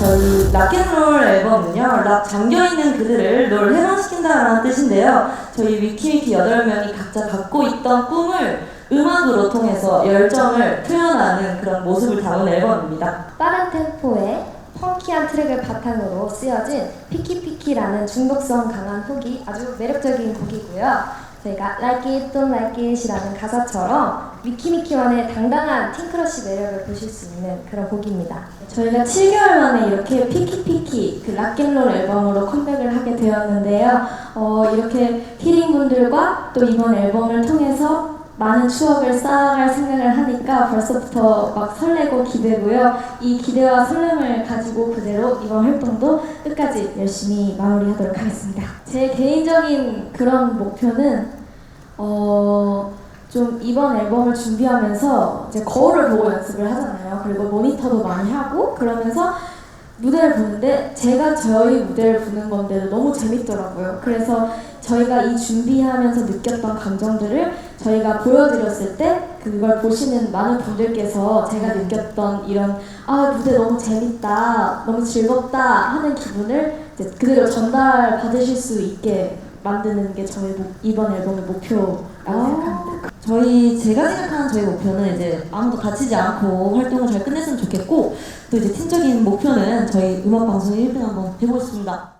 저희 락앤롤 앨범은요, 락 잠겨있는 그들을 롤 해방시킨다라는 뜻인데요. 저희 위키위키 8명이 각자 갖고 있던 꿈을 음악으로 통해서 열정을 표현하는 그런 모습을 담은 앨범입니다. 빠른 템포의 펑키한 트랙을 바탕으로 쓰여진 피키피키라는 중독성 강한 훅이 아주 매력적인 곡이고요. 저희가 Like It Don't Like It이라는 가사처럼 미키미키만의 당당한 팅크러쉬 매력을 보실 수 있는 그런 곡입니다. 저희가 7개월 만에 이렇게 피키피키 그 락앤롤 앨범으로 컴백을 하게 되었는데요. 어, 이렇게 히링분들과 또 이번 앨범을 통해서 많은 추억을 쌓아갈 생각을 하니까 벌써부터 막 설레고 기대고요. 이 기대와 설렘을 가지고 그대로 이번 활동도 끝까지 열심히 마무리하도록 하겠습니다. 제 개인적인 그런 목표는 어, 좀 이번 앨범을 준비하면서 이제 거울을 보고 연습을 하잖아요. 그리고 모니터도 많이 하고 그러면서 무대를 보는데 제가 저희 무대를 보는 건데도 너무 재밌더라고요. 그래서 저희가 이 준비하면서 느꼈던 감정들을 저희가 보여드렸을 때 그걸 보시는 많은 분들께서 제가 느꼈던 이런 아 무대 너무 재밌다, 너무 즐겁다 하는 기분을 그대로 전달 받으실 수 있게 만드는 게 저희 목- 이번 앨범의 생각합니다. 저희 제가 생각하는 저희 목표는 이제 아무도 다치지 않고 활동을 잘 끝냈으면 좋겠고 또 이제 팀적인 목표는 저희 음악 방송 1등 한번 해보겠습니다.